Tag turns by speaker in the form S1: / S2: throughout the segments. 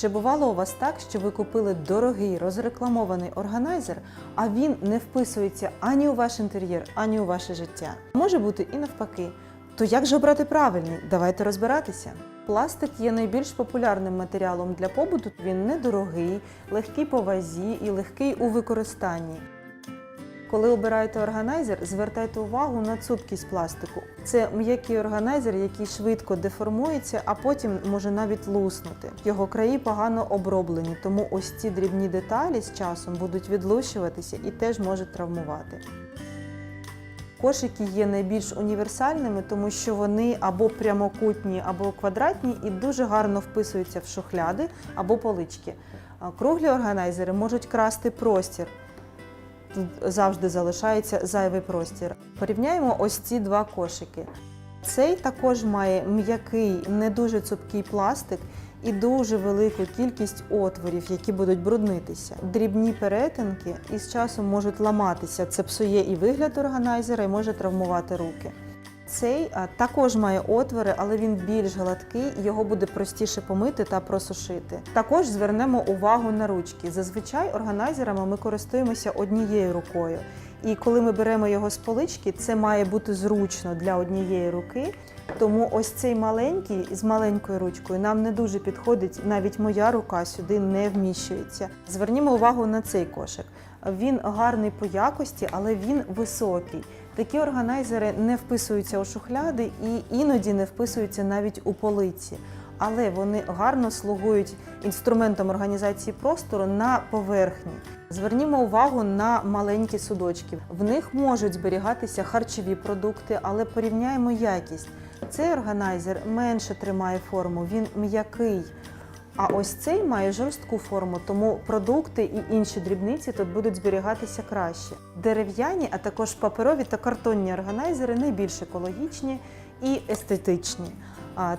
S1: Чи бувало у вас так, що ви купили дорогий розрекламований органайзер, а він не вписується ані у ваш інтер'єр, ані у ваше життя? Може бути і навпаки. То як же обрати правильний? Давайте розбиратися. Пластик є найбільш популярним матеріалом для побуту. Він недорогий, легкий по вазі і легкий у використанні. Коли обираєте органайзер, звертайте увагу на цупкість пластику. Це м'який органайзер, який швидко деформується, а потім може навіть луснути. Його краї погано оброблені, тому ось ці дрібні деталі з часом будуть відлущуватися і теж можуть травмувати. Кошики є найбільш універсальними, тому що вони або прямокутні, або квадратні і дуже гарно вписуються в шухляди або полички. Круглі органайзери можуть красти простір. Тут завжди залишається зайвий простір. Порівняємо ось ці два кошики. Цей також має м'який, не дуже цупкий пластик і дуже велику кількість отворів, які будуть бруднитися. Дрібні перетинки із часом можуть ламатися. Це псує і вигляд органайзера, і може травмувати руки. Цей також має отвори, але він більш гладкий, його буде простіше помити та просушити. Також звернемо увагу на ручки. Зазвичай органайзерами ми користуємося однією рукою. І коли ми беремо його з полички, це має бути зручно для однієї руки. Тому ось цей маленький з маленькою ручкою нам не дуже підходить. Навіть моя рука сюди не вміщується. Звернімо увагу на цей кошик. Він гарний по якості, але він високий. Такі органайзери не вписуються у шухляди і іноді не вписуються навіть у полиці. Але вони гарно слугують інструментом організації простору на поверхні. Звернімо увагу на маленькі судочки. В них можуть зберігатися харчові продукти, але порівняємо якість. Цей органайзер менше тримає форму, він м'який. А ось цей має жорстку форму, тому продукти і інші дрібниці тут будуть зберігатися краще. Дерев'яні, а також паперові та картонні органайзери найбільш екологічні і естетичні.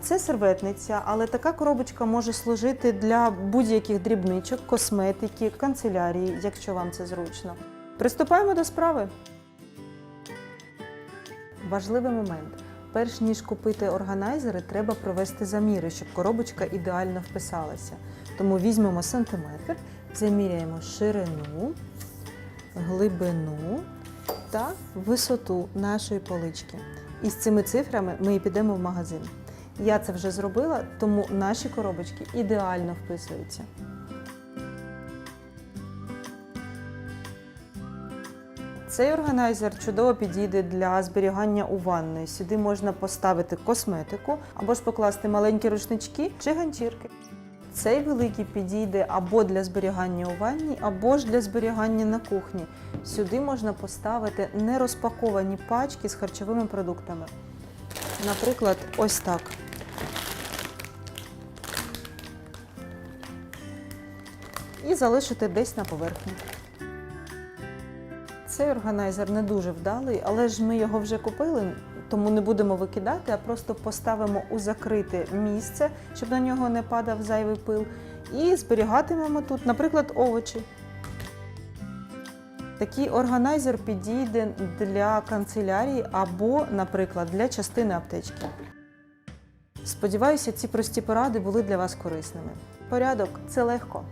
S1: Це серветниця, але така коробочка може служити для будь-яких дрібничок, косметики, канцелярії, якщо вам це зручно. Приступаємо до справи. Важливий момент. Перш ніж купити органайзери, треба провести заміри, щоб коробочка ідеально вписалася. Тому візьмемо сантиметр, заміряємо ширину, глибину та висоту нашої полички. І з цими цифрами ми і підемо в магазин. Я це вже зробила, тому наші коробочки ідеально вписуються. Цей органайзер чудово підійде для зберігання у ванної. Сюди можна поставити косметику або ж покласти маленькі рушнички чи ганчірки. Цей великий підійде або для зберігання у ванні, або ж для зберігання на кухні. Сюди можна поставити нерозпаковані пачки з харчовими продуктами. Наприклад, ось так. І залишити десь на поверхні. Цей органайзер не дуже вдалий, але ж ми його вже купили, тому не будемо викидати, а просто поставимо у закрите місце, щоб на нього не падав зайвий пил, і зберігатимемо тут, наприклад, овочі. Такий органайзер підійде для канцелярії або, наприклад, для частини аптечки. Сподіваюся, ці прості поради були для вас корисними. Порядок це легко.